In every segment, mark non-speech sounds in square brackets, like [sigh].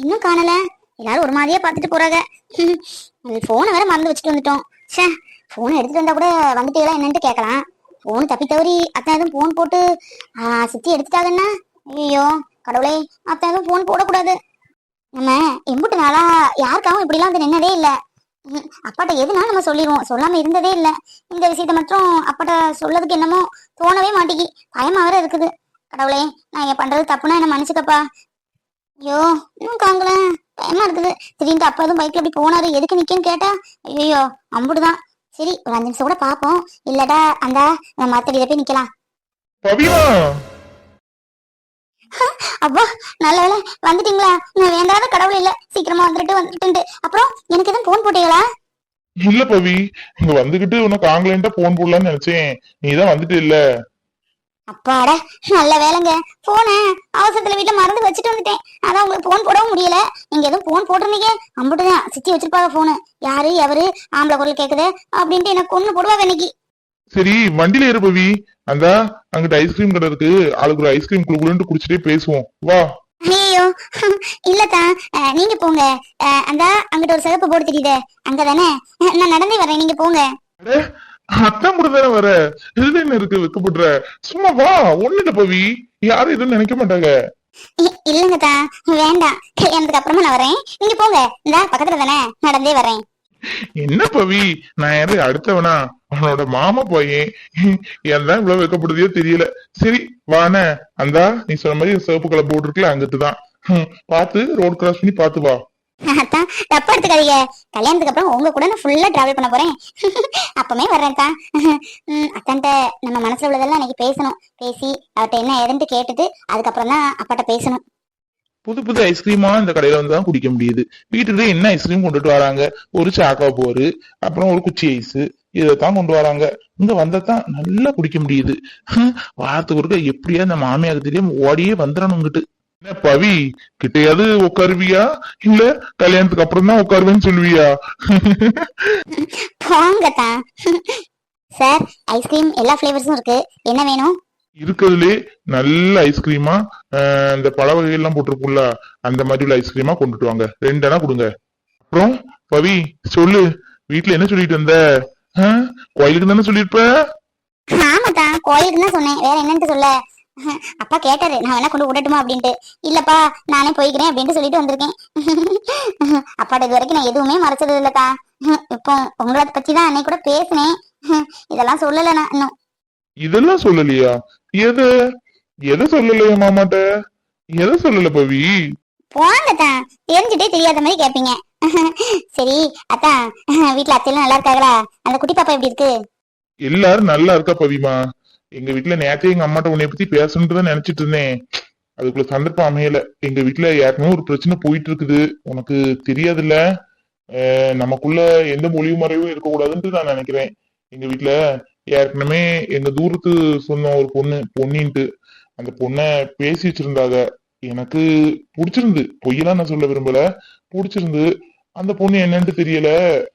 இன்னும் காணல. எல்லாரும் ஒரு மாதிரியா பார்த்துட்டு போறாங்க. [laughs] போனை வேற மறந்து வச்சுட்டு வந்துட்டோம். ச்சே போனை எடுத்துட்டு வந்தா கூட வந்துட்டீங்களா என்னன்ட்டு கேட்கலாம். போன் தப்பி தவறி அத்தனை எதுவும் போன் போட்டு ஆ, சித்தி எடுத்துட்டாங்கன்னா? ஐயோ கடவுளே அத்தனை எதுவும் போன் போடக்கூடாது. நம்ம எம்புட்டு நாளா யாருக்காகவும் இப்படிலாம் வந்து நின்னதே இல்லை. ம், அப்பாட்ட எதுனா நம்ம சொல்லிடுவோம். சொல்லாம இருந்ததே இல்லை. இந்த விஷயத்த மட்டும் அப்பாட்ட சொல்லதுக்கு என்னமோ தோணவே மாட்டேங்கி. பயமா வேற இருக்குது. கடவுளே நான் என் பண்றது தப்புனா என்ன மன்னிச்சுக்கப்பா. ஐயோ இன்னும் காங்கல பயமா இருக்குது. திடீர்னு அப்பா எதுவும் பைக்ல அப்படி போனாரு. எதுக்கு நிக்கன்னு கேட்டா ஐயோ அம்புடுதான். சரி ஒரு அஞ்சு நிமிஷம் கூட பாப்போம் இல்லடா அந்த நம்ம மத்தடியில போய் நிக்கலாம். அப்பா நல்ல வேலை வந்துட்டீங்களா? நான் வேண்டாத கடவுள் இல்ல. சீக்கிரமா வந்துட்டு வந்துட்டு அப்புறம் எனக்கு எதுவும் போன் போட்டீங்களா? இல்ல பவி. இங்க வந்துகிட்டு உனக்கு ஆங்கிலேன்ட்டா போன் போடலாம்னு நினைச்சேன். நீ தான் வந்துட்டு இல்ல. அப்பாடா நல்ல வேலைங்க. போன அவசரத்துல வீட்டுல மறந்து வச்சுட்டு வந்துட்டேன். அதான் உங்களுக்கு போன் போடவும் முடியல. நீங்க எதுவும் போன் போட்டிருந்தீங்க? அம்புட்டுதான் சித்தி வச்சிருப்பாங்க போனு யாரு எவரு ஆம்பளை குரல் கேக்குது? அப்படின்ட்டு எனக்கு ஒண்ணு போடுவாங்க இன்னைக்கு. சரி வண்டியில ஏறு பவி. அந்த அங்கிட்ட ஐஸ்கிரீம் கடை இருக்கு. ஆளுக்கு ஒரு ஐஸ்கிரீம் குழுக்குழுன்னு குடிச்சிட்டே பேசுவோம். வா. ஐயோ இல்லத்தா நீங்க போங்க. அந்த அங்கிட்ட ஒரு சிகப்பு போர்டு தெரியுதே. அங்கதானே? நான் நடந்தே வரேன் நீங்க போங்க. அத்தான் கூட தானே வர. இதுல என்ன இருக்கு? வைக்கப்படுற. சும்மா வா ஒண்ணு இல்ல பவி. யாரும் எதுவும் நினைக்க மாட்டாங்க. இ- இல்லைங்கத்தா வேண்டாம். கல்யாணத்துக்கு அப்புறமா நான் வரேன். நீங்க போங்க. இந்த பக்கத்துல தானே. நடந்தே வரேன். என்ன பவி? நான் யாரு? அடுத்தவனா? அவனோட மாமா பையன். ஏன் தான் இவ்வளவு வைக்கப்படுதோ தெரியல. சரி வானே அந்தா நீ சொன்ன மாதிரி சிவப்பு கலர் போர்டு இருக்குல்ல அங்கிட்டுதான் ஹம், பார்த்து ரோட் கிராஸ் பண்ணி பார்த்து வா. அத்தான் தப்பா எடுத்துக்காதீங்க. கல்யாணத்துக்கு அப்புறம் உங்க கூட நான் ஃபுல்லா டிராவல் பண்ண போறேன். அப்பமே வர்றேன்க்கா. தான் அத்தான்ட்ட நம்ம மனசுல உள்ளதெல்லாம் இன்னைக்கு பேசணும். பேசி அவர்கிட்ட என்ன ஏதுன்ட்டு கேட்டுட்டு அதுக்கப்புறம் தான் அப்பாட்ட பேசணும். புது புது ஐஸ்கிரீமா இந்த கடையில வந்து தான் குடிக்க முடியுது. வீட்டுக்கு என்ன ஐஸ்கிரீம் கொண்டுட்டு வராங்க? ஒரு சாக்கா போரு அப்புறம் ஒரு குச்சி ஐஸ் இதைத்தான் கொண்டு வராங்க. இங்க வந்ததான் நல்லா குடிக்க முடியுது. வாரத்துக்கு ஒருக்க எப்படியா இந்த மாமியாருக்கு தெரியாம ஓடியே வந்துடணுங்கிட்டு என்ன பவி? கிட்டையாவது உட்காருவியா? இல்ல கல்யாணத்துக்கு அப்புறம் தான் உட்காருவேன்னு சொல்லுவியா? போங்க தான் சார் ஐஸ்கிரீம் எல்லா ஃபிளேவர்ஸும் இருக்கு. என்ன வேணும்? இருக்கிறதுலே நல்ல ஐஸ்கிரீமா இந்த பழ வகையெல்லாம் போட்டிருக்குல்ல அந்த மாதிரி உள்ள ஐஸ்கிரீமா கொண்டுட்டு வாங்க. ரெண்டனா கொடுங்க. அப்புறம் பவி சொல்லு. வீட்ல என்ன சொல்லிட்டு வந்த ஆ? கோயிலுக்கு தானே சொல்லிருப்ப ஆமாத்தா கோயிலுக்கு தான் சொன்னேன். வேற என்னன்ட்டு சொல்ல? [laughs] அப்பா கேட்டாரு நான் வேணா கொண்டு விடட்டுமா அப்படின்ட்டு. இல்லப்பா நானே போய்க்கிறேன் அப்படின்ட்டு சொல்லிட்டு வந்திருக்கேன். [laughs] அப்பாட்ட இது வரைக்கும் நான் எதுவுமே மறைச்சது இல்லக்கா. [laughs] இப்போ உங்களை பத்தி தான் அன்னைக்கு கூட பேசினேன். இதெல்லாம் சொல்லல நான் இன்னும். இதெல்லாம் சொல்லலையா? எது? எதை சொல்லலையா மாமாட்ட? எதை சொல்லல பவி? போங்கத்தா தெரிஞ்சுட்டே தெரியாத மாதிரி கேப்பீங்க. சரி அத்தா வீட்டுல அத்தையெல்லாம் நல்லா இருக்காங்களா? அந்த குட்டி பாப்பா எப்படி இருக்கு? எல்லாரும் நல்லா இருக்கா பவிமா? எங்க வீட்டுல நேத்தே எங்க அம்மாட்ட உன்னை பத்தி பேசணும்னு தான் நினைச்சிட்டு இருந்தேன். அதுக்குள்ள சந்தர்ப்பம் அமையல. எங்க வீட்டுல ஏற்கனவே ஒரு பிரச்சனை போயிட்டு இருக்குது. உனக்கு தெரியாதுல்ல? அஹ் நமக்குள்ள எந்த மொழி மறைவும் இருக்கக்கூடாதுன்ட்டு நான் நினைக்கிறேன். எங்க வீட்டுல ஏற்கனவே எங்க தூரத்து சொன்ன ஒரு பொண்ணு பொண்ணின்ட்டு அந்த பொண்ணை பேசி வச்சிருந்தாங்க. எனக்கு பிடிச்சிருந்து பொய்யெல்லாம் நான் சொல்ல விரும்பல. பிடிச்சிருந்து அந்த பொண்ணு என்னன்ட்டு தெரியல.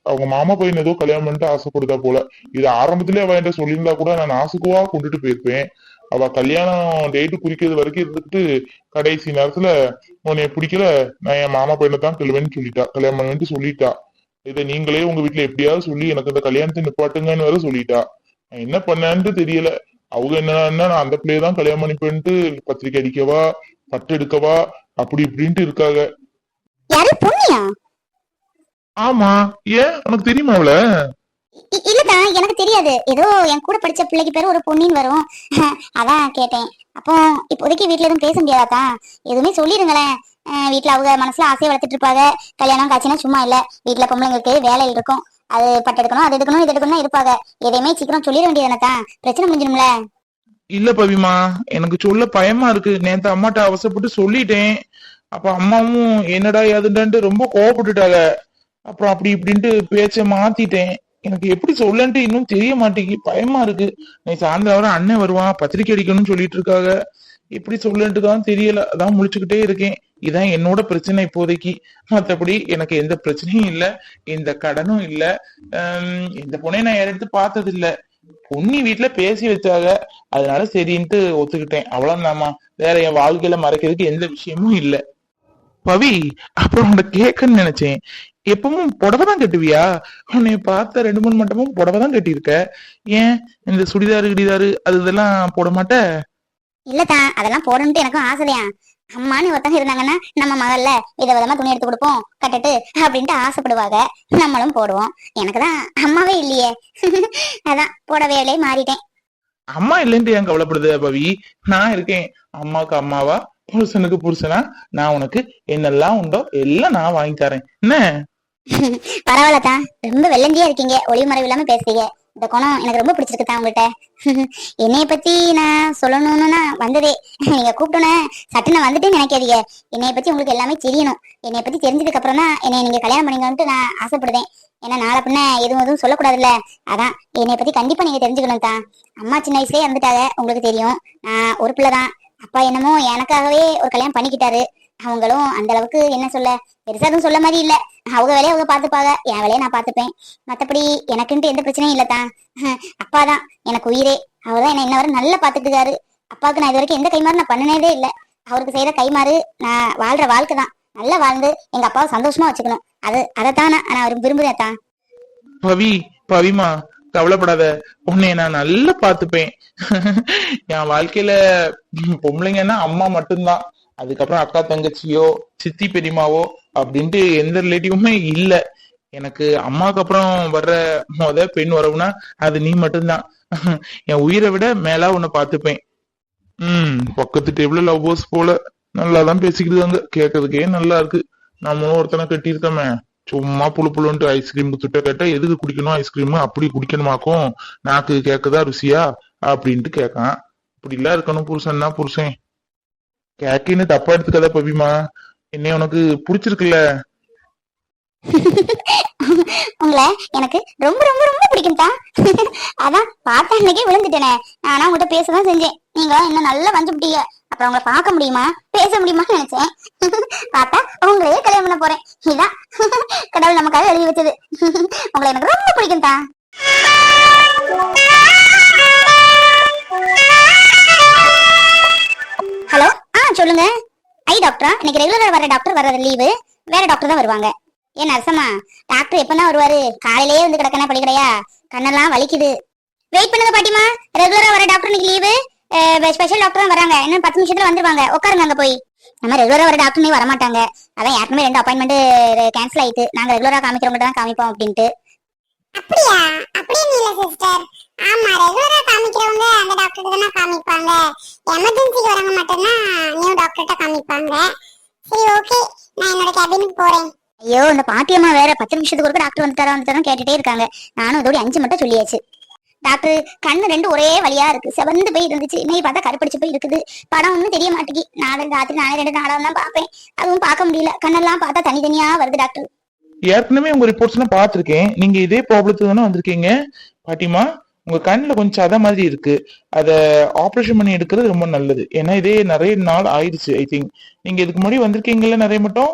அவங்க மாமா பையன் ஏதோ கல்யாணம் பண்ணிட்டு ஆசைப்படுதா போல. இது ஆரம்பத்திலே அவ என்கிட்ட சொல்லியிருந்தா கூட நான் ஆசுக்குவா கொண்டுட்டு போயிருப்பேன். அவ கல்யாணம் டேட்டு குறிக்கிறது வரைக்கும் இருந்துட்டு கடைசி நேரத்துல உன்னைய பிடிக்கல நான் என் மாமா பையனை தான் கல்யாணம்னு சொல்லிட்டா. கல்யாணம் பண்ணுவேன்ட்டு சொல்லிட்டா. இதை நீங்களே உங்க வீட்டுல எப்படியாவது சொல்லி எனக்கு இந்த கல்யாணத்தை நிப்பாட்டுங்கன்னு வேற சொல்லிட்டா. நான் என்ன பண்ணேன்ட்டு தெரியல. அவங்க என்னன்னா நான் அந்த பிள்ளைய தான் கல்யாணம் பண்ணிப்பேன்ட்டு பத்திரிக்கை அடிக்கவா பட்டு எடுக்கவா அப்படி இப்படின்ட்டு இருக்காங்க. ஆமா. ஏன்? உனக்கு தெரியுமா அவள? இ- இல்லக்கா எனக்கு தெரியாது. ஏதோ என் கூட படிச்ச பிள்ளைக்கு பேரு ஒரு பொன்னின்னு வரும். [laughs] அதான் கேட்டேன். அப்போ இப்போதைக்கு வீட்ல எதுவும் பேச முடியாதாக்கா? எதுவுமே சொல்லிருங்களேன். வீட்ல அவங்க மனசுல ஆசையை வளர்த்துட்டு இருப்பாங்க கல்யாணம் காட்சினா சும்மா இல்ல. வீட்ல பொம்பளைங்களுக்கு வேலை இருக்கும். அது பட்டு எடுக்கணும் அது எடுக்கணும் இது எடுக்கணும் இருப்பாங்க. எதையுமே சீக்கிரம் சொல்லிட வேண்டியதானக்கா பிரச்சனை முடிஞ்சிடும்ல. இல்ல பவிமா எனக்கு சொல்ல பயமா இருக்கு. நேத்து அம்மாட்ட அவசரப்பட்டு சொல்லிட்டேன். அப்ப அம்மாவும் என்னடா ஏதுடான்ட்டு ரொம்ப கோவப்பட்டுட்டாங்க. அப்புறம் அப்படி இப்படின்ட்டு பேச்ச மாத்திட்டேன். எனக்கு எப்படி சொல்லன்ட்டு இன்னும் தெரிய மாட்டேங்கி பயமா இருக்கு. நீ சாயந்தரம் வர அண்ணன் வருவான் பத்திரிக்கை அடிக்கணும்னு சொல்லிட்டு இருக்காங்க. எப்படி சொல்லன்ட்டு தான் தெரியல. அதான் முழிச்சுக்கிட்டே இருக்கேன். இதான் என்னோட பிரச்சனை இப்போதைக்கு. மத்தபடி எனக்கு எந்த பிரச்சனையும் இல்ல. எந்த கடனும் இல்ல. ஹம், இந்த பொண்ணையும் நான் எடுத்து பார்த்தது இல்லை பொன்னி வீட்டுல பேசி வச்சாங்க. அதனால சரின்ட்டு ஒத்துக்கிட்டேன். அவ்வளவுதாமா வேற என் வாழ்க்கையில மறைக்கிறதுக்கு எந்த விஷயமும் இல்ல. பவி அப்புறம் உன்னை கேட்கன்னு நினைச்சேன். எப்பவும் புடவை தான் கட்டுவியா? உன்னை பார்த்த ரெண்டு மூணு மட்டமும் புடவை தான் கட்டியிருக்க. ஏன்? இந்த சுடிதாரு கிடிதாரு அது இதெல்லாம் போட மாட்ட? இல்லத்தா அதெல்லாம் போடணும்ட்டு எனக்கும் ஆசையா அம்மான்னு ஒருத்தங்க இருந்தாங்கன்னா நம்ம மகள்ல விதவிதமா துணி எடுத்து கொடுப்போம் கட்டுட்டு அப்படின்ட்டு ஆசைப்படுவாங்க. நம்மளும் போடுவோம். எனக்கு தான் அம்மாவே இல்லையே. அதான் புடவையிலே மாறிட்டேன். அம்மா இல்லைன்ட்டு ஏன் கவலைப்படுது பவி நான் இருக்கேன். அம்மாவுக்கு அம்மாவா? புருஷனுக்கு புருஷனா? நான் உனக்கு என்னெல்லாம் உண்டோ எல்லாம் நான் வாங்கி தரேன். என்ன? பரவாயில்லத்தா ரொம்ப வெள்ளந்தியா இருக்கீங்க. ஒளிமறைவு இல்லாம பேசுறீங்க. இந்த குணம் எனக்கு ரொம்ப பிடிச்சிருக்குதா உங்கள்கிட்ட [laughs] என்னைய பத்தி நான் சொல்லணும்னு வந்ததே. [laughs] நீங்க கூப்பிட்டோன்னே சட்டுன்னு வந்துட்டே நினைக்காதீங்க. என்னைய பத்தி உங்களுக்கு எல்லாமே தெரியணும். என்னைய பத்தி தெரிஞ்சதுக்கு அப்புறம் தான் என்னை நீங்க கல்யாணம் பண்ணிக்கணும்ட்டு நான் ஆசைப்படுதேன் ஏன்னா நாளை பின்ன எதுவும் எதுவும் சொல்லக்கூடாதுல்ல. அதான் என்னைய பத்தி கண்டிப்பா நீங்க தெரிஞ்சுக்கணும் தான் அம்மா சின்ன வயசுலயே இறந்துட்டாங்க. உங்களுக்கு தெரியும். நான் ஒரு பிள்ளை தான் அப்பா என்னமோ எனக்காகவே ஒரு கல்யாணம் பண்ணிக்கிட்டாரு. அவங்களும் அந்த அளவுக்கு என்ன சொல்ல பெருசா எதுவும் சொல்ல மாதிரி இல்ல. அவங்க வேலையை அவங்க பாத்துப்பாங்க என் வேலையை நான் பாத்துப்பேன் மத்தபடி எனக்குன்ட்டு எந்த பிரச்சனையும் இல்லத்தான் [laughs] அப்பா தான். எனக்கு உயிரே. அவர்தான் என்ன இன்ன வரை நல்லா பாத்துக்கிட்டாரு அப்பாவுக்கு நான் இது வரைக்கும் எந்த கைமாறு நான் பண்ணினதே இல்ல. அவருக்கு செய்யற கைமாறு நான் வாழ்ற வாழ்க்கை தான். நல்லா வாழ்ந்து எங்க அப்பாவை சந்தோஷமா வச்சுக்கணும். அது அதைத்தான் நான் அவர் விரும்புறேன் தான் பவி பவிமா கவலைப்படாத. உன்னை நான் நல்லா பாத்துப்பேன் [laughs] என் வாழ்க்கையில பொம்பளைங்கன்னா அம்மா மட்டும்தான். அதுக்கப்புறம் அக்கா தங்கச்சியோ சித்தி பெரியமாவோ அப்படின்ட்டு எந்த ரிலேட்டிவுமே இல்ல. எனக்கு அம்மாக்கு அப்புறம் வர்ற முத பெண் வரவுனா அது நீ மட்டும்தான். என் உயிரை விட மேலா உன்னை பாத்துப்பேன் ம் பக்கத்து டேபிள் லவ்வர்ஸ் போல நல்லா தான் பேசிக்கிட்டு கேட்கறதுக்கே நல்லா இருக்கு. நம்மளும் ஒருத்தனை கட்டியிருக்கோமே. சும்மா புழு புழுன்ட்டு ஐஸ்கிரீம் துட்ட கேட்டா எதுக்கு குடிக்கணும் ஐஸ்கிரீம் அப்படி குடிக்கணுமாக்கும்? நாக்கு கேக்குதா ருசியா? அப்படின்ட்டு கேட்கான் இப்படி எல்லாம் இருக்கணும் புருஷன்னா புருஷன். கேக்கின்னு தப்பா எடுத்துக்காத பவிமா. என்னை உனக்கு பிடிச்சிருக்குல்ல? உங்களை எனக்கு ரொம்ப ரொம்ப ரொம்ப பிடிக்கும் தான் அதான் பார்த்த அன்னைக்கே விழுந்துட்டேனே. நானா உங்ககிட்ட பேசதான் செஞ்சேன். நீங்க என்ன நல்லா வந்துட்டீங்க அப்புறம் உங்களை பார்க்க முடியுமா? பேச முடியுமான்னு நினைச்சேன். பார்த்தா உங்களையே கல்யாணம் பண்ண போறேன். இதான். கடவுள் நமக்காக எழுதி வச்சது. உங்களை எனக்கு ரொம்ப பிடிக்கும் தான் சொல்லுங்க. ஐ டாக்டரா இன்னைக்கு ரெகுலரா வர டாக்டர் வர்றது லீவு வேற டாக்டர் தான் வருவாங்க. ஏன் நரசம்மா? டாக்டர் எப்பதான் வருவாரு? காலையிலேயே வந்து கிடக்கனா பழிக்கடையா கண்ணெல்லாம் வலிக்குது. வெயிட் பண்ணுங்க பாட்டிமா ரெகுலரா வர டாக்டர் இன்னைக்கு லீவு ஸ்பெஷல் டாக்டர் தான் வராங்க. இன்னும் பத்து நிமிஷத்துல வந்துருவாங்க. உட்காருங்க அங்க போய். நம்ம ரெகுலரா வர டாக்டருமே வர மாட்டாங்க அதான் யாருக்குமே ரெண்டு அப்பாயின்மெண்ட் கேன்சல் ஆயிட்டு. நாங்க ரெகுலரா காமிக்கிறவங்க தான் காமிப்போம் அப்படின்ட்டு. அப்படியா? அப்படின்னு இல்ல சிஸ்டர் ஆமா ரெகுலரா காமிக்கிறவங்க அந்த டாக்டர் தானே காமிப்பாங்க. எமர்ஜென்சிக்கு வரவங்க மட்டும்தான் நியூ டாக்டர்கிட்ட காமிப்பாங்க. சரி ஓகே நான் என்னோட கேபினுக்கு போறேன். ஐயோ இந்த பாட்டியம்மா வேற பத்து நிமிஷத்துக்கு ஒரு டாக்டர் வந்துட்டாரா வந்துட்டாரா கேட்டுட்டே இருக்காங்க. நானும் இதோட அஞ்சு மட்டும் சொல்லியாச்சு. டாக்டர் கண்ணு ரெண்டு ஒரே வழியா இருக்கு. செவந்து போய் இருந்துச்சு. இன்னைக்கு பார்த்தா கருப்படிச்சு போய் இருக்குது. படம் ஒன்றும் தெரிய மாட்டேங்கி நாளை ராத்திரி நானே ரெண்டு நாளாக தான் பார்ப்பேன். அதுவும் பார்க்க முடியல. கண்ணெல்லாம் பார்த்தா தனித்தனியா வருது டாக்டர் ஏற்கனவே உங்க ரிப்போர்ட்ஸ் எல்லாம் பாத்திருக்கேன் நீங்க இதே ப்ராப்ளத்துக்கு தானே வந்திருக்கீங்க? பாட்டிமா உங்க கண்ணுல கொஞ்சம் அத மாதிரி இருக்கு. அத ஆபரேஷன் பண்ணி எடுக்கிறது ரொம்ப நல்லது. ஏன்னா இதே நிறைய நாள் ஆயிடுச்சு ஐ திங்க் நீங்க இதுக்கு முன்னாடி வந்திருக்கீங்கல்ல நிறைய மட்டும்?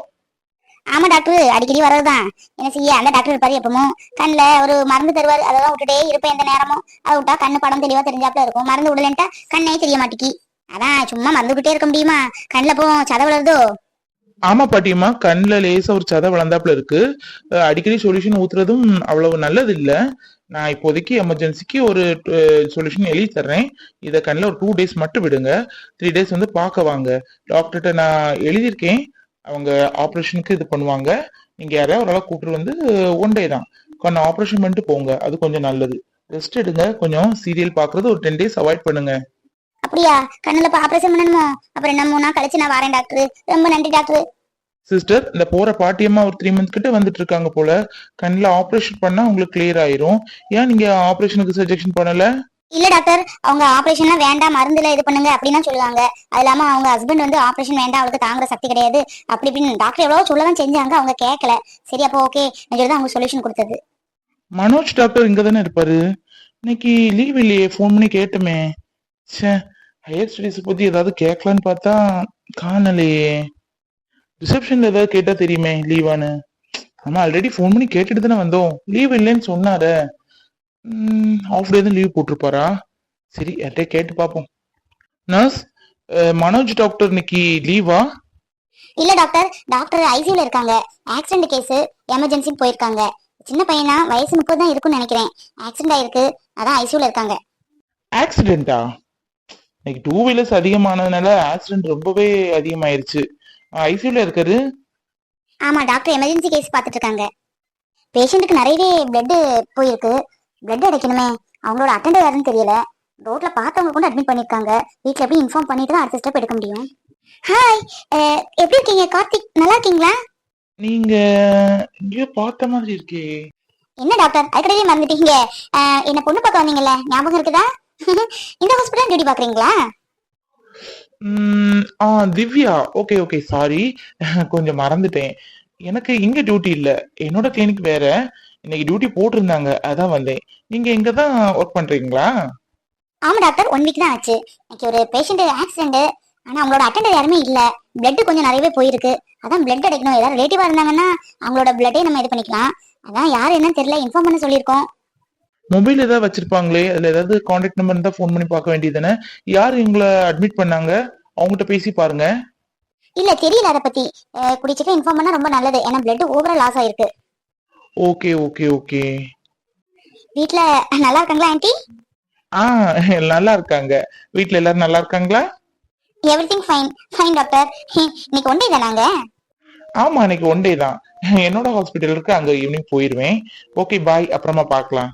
ஆமா டாக்டர் அடிக்கடி வர்றதுதான். என்ன செய்ய? அந்த டாக்டர் இருப்பாரு எப்பவும். கண்ணுல ஒரு மருந்து தருவாரு. அதெல்லாம் விட்டுட்டே இருப்பேன் எந்த நேரமும். அதை விட்டா கண்ணு படம் தெளிவா தெரிஞ்சாப்ல இருக்கும். மருந்து விடலன்ட்டா கண்ணே தெரிய மாட்டேங்கி. அதான் சும்மா மருந்து விட்டே இருக்க முடியுமா? கண்ணுல போ சத வளருதோ? ஆமா பாட்டியம்மா கண்ணுல லேசா ஒரு சதை வளர்ந்தாப்புல இருக்கு. அடிக்கடி சொல்யூஷன் ஊத்துறதும் அவ்வளவு நல்லது இல்ல நான் இப்போதைக்கு எமர்ஜென்சிக்கு ஒரு சொல்யூஷன் எழுதி தர்றேன். இதை கண்ணில் ஒரு டூ டேஸ் மட்டும் விடுங்க. த்ரீ டேஸ் வந்து பார்க்க வாங்க. டாக்டர்கிட்ட நான் எழுதியிருக்கேன். அவங்க ஆப்ரேஷனுக்கு இது பண்ணுவாங்க. நீங்க யாரையா ஒரு கூப்பிட்டு வந்து ஒன் டே தான். கொஞ்சம் ஆப்ரேஷன் பண்ணிட்டு போங்க. அது கொஞ்சம் நல்லது. ரெஸ்ட் எடுங்க. கொஞ்சம் சீரியல் பார்க்கறது ஒரு டென் டேஸ் அவாய்ட் பண்ணுங்க. அப்படியா? கண்ணுல இப்ப ஆபரேஷன் பண்ணணுமோ? அப்புறம் என்ன மூணு நாள் கழிச்சு நான் வரேன் டாக்டர் ரொம்ப நன்றி டாக்டர் சிஸ்டர் இந்த போற பாட்டியம்மா ஒரு த்ரீ மந்த் கிட்ட வந்துட்டு இருக்காங்க போல. கண்ணுல ஆபரேஷன் பண்ணா உங்களுக்கு கிளியர் ஆயிரும். ஏன் நீங்க ஆபரேஷனுக்கு சஜெக்ஷன் பண்ணல? இல்ல டாக்டர் அவங்க ஆபரேஷன்லாம் வேண்டாம் மருந்துல இது பண்ணுங்க அப்படின்னு சொல்லுவாங்க. அது இல்லாம அவங்க ஹஸ்பண்ட் வந்து ஆபரேஷன் வேண்டாம் அவளுக்கு தாங்குற சக்தி கிடையாது. அப்படி இப்படின்னு டாக்டர் எவ்வளவு சொல்லதான் செஞ்சாங்க அவங்க கேட்கல சரி அப்போ ஓகே தான் அவங்க சொல்யூஷன் கொடுத்தது. மனோஜ் டாக்டர் இங்க தானே இருப்பாரு. இன்னைக்கு லீவ் இல்லையே ஃபோன் பண்ணி கேட்டுமே. ச்சே. ஹையர் ஸ்டடீஸ் பத்தி ஏதாவது கேட்கலான்னு பார்த்தா காணலையே. ரிசப்ஷன்ல ஏதாவது கேட்டா தெரியுமே லீவான்னு ஆமா ஆல்ரெடி ஃபோன் பண்ணி கேட்டுட்டு தானே வந்தோம். லீவ் இல்லைன்னு சொன்னாரு. ஆஃப் டே தான் லீவ் போட்டிருப்பாரா? சரி யார்கிட்ட கேட்டு பார்ப்போம். நர்ஸ் மனோஜ் டாக்டர் இன்னைக்கு லீவா இல்ல டாக்டர் டாக்டர் ஐசியூல இருக்காங்க. ஆக்சிடென்ட் கேஸ் எமர்ஜென்சின்னு போயிருக்காங்க. சின்ன பையனா வயசு முப்பது தான் இருக்கும்னு நினைக்கிறேன். ஆக்சிடென்ட் ஆயிருக்கு. அதான் ஐசியூல இருக்காங்க. ஆக்சிடென்ட்டா இன்னைக்கு டூ வீலர்ஸ் அதிகமானதுனால ஆக்சிடென்ட் ரொம்பவே அதிகமாயிருச்சு. ஐசியூல இருக்காரு? ஆமா டாக்டர் எமர்ஜென்சி கேஸ் பார்த்துட்டு இருக்காங்க பேஷண்ட்டுக்கு நிறையவே பிளட் போயிருக்கு. பிளட் அடைக்கணுமே. அவங்களோட அட்டெண்டர் யாருன்னு தெரியல. ரோட்ல பார்த்தவங்க கூட அட்மிட் பண்ணிருக்காங்க வீட்ல எப்படி இன்ஃபார்ம் பண்ணிட்டு தான் அடுத்த ஸ்டெப் எடுக்க முடியும். ஹாய் எப்படி இருக்கீங்க? கார்த்திக் நல்லா இருக்கீங்களா? நீங்க எங்கேயோ பார்த்த மாதிரி இருக்கே. என்ன டாக்டர் அதுக்கடையே மறந்துட்டீங்க. என்ன பொண்ணு பார்க்க வந்தீங்கல்ல? ஞாபகம் இருக்குதா? [laughs] இந்த ஹாஸ்பிட்டல் டியூட்டி பாக்குறீங்களா? ஆ திவ்யா ஓகே ஓகே சாரி கொஞ்சம் மறந்துட்டேன். எனக்கு இங்க டியூட்டி இல்ல. என்னோட கிளினிக் வேற. இன்னைக்கு டியூட்டி போட்டிருந்தாங்க. அதான் வந்தேன். நீங்க இங்க தான் ஒர்க் பண்றீங்களா? ஆமா டாக்டர் ஒன் வீக் தான் ஆச்சு. இன்னைக்கு ஒரு பேஷண்ட் ஆக்சிடென்ட் ஆனா அவங்களோட அட்டெண்டர் யாருமே இல்ல. பிளட் கொஞ்சம் நிறையவே போயிருக்கு. அதான் பிளட் அடைக்கணும். ஏதாவது ரிலேட்டிவா இருந்தாங்கன்னா அவங்களோட பிளட்டே நம்ம இது பண்ணிக்கலாம். அதான் யாரு என்னன்னு தெரியல. இன்ஃபார்ம் பண்ண சொல்லியிருக்கோம். மொபைல் ஏதாவது வச்சிருப்பாங்களே அதுல ஏதாவது கான்டாக்ட் நம்பர் இருந்தா ஃபோன் பண்ணி பார்க்க வேண்டியதுதானே? யார் எங்களை அட்மிட் பண்ணாங்க? அவங்ககிட்ட பேசி பாருங்க. இல்ல தெரியல அதை பத்தி. குடிச்சிட்டு இன்ஃபார்ம் பண்ணா ரொம்ப நல்லது. ஏன்னா பிளட் ஓவரா லாஸ் ஆயிருக்கு. Okay okay okay. வீட்ல நல்லா இருக்காங்களா ஆன்ட்டி ஆ நல்லா இருக்காங்க. வீட்ல எல்லாரும் நல்லா இருக்காங்களா? Everything fine fine doctor இன்னைக்கு ஒன் டே தானாங்க ஆமா இன்னைக்கு ஒன் டே தான். என்னோட ஹாஸ்பிட்டல் இருக்கு. அங்க ஈவினிங் போயிருவேன். ஓகே பாய் அப்புறமா பார்க்கலாம்.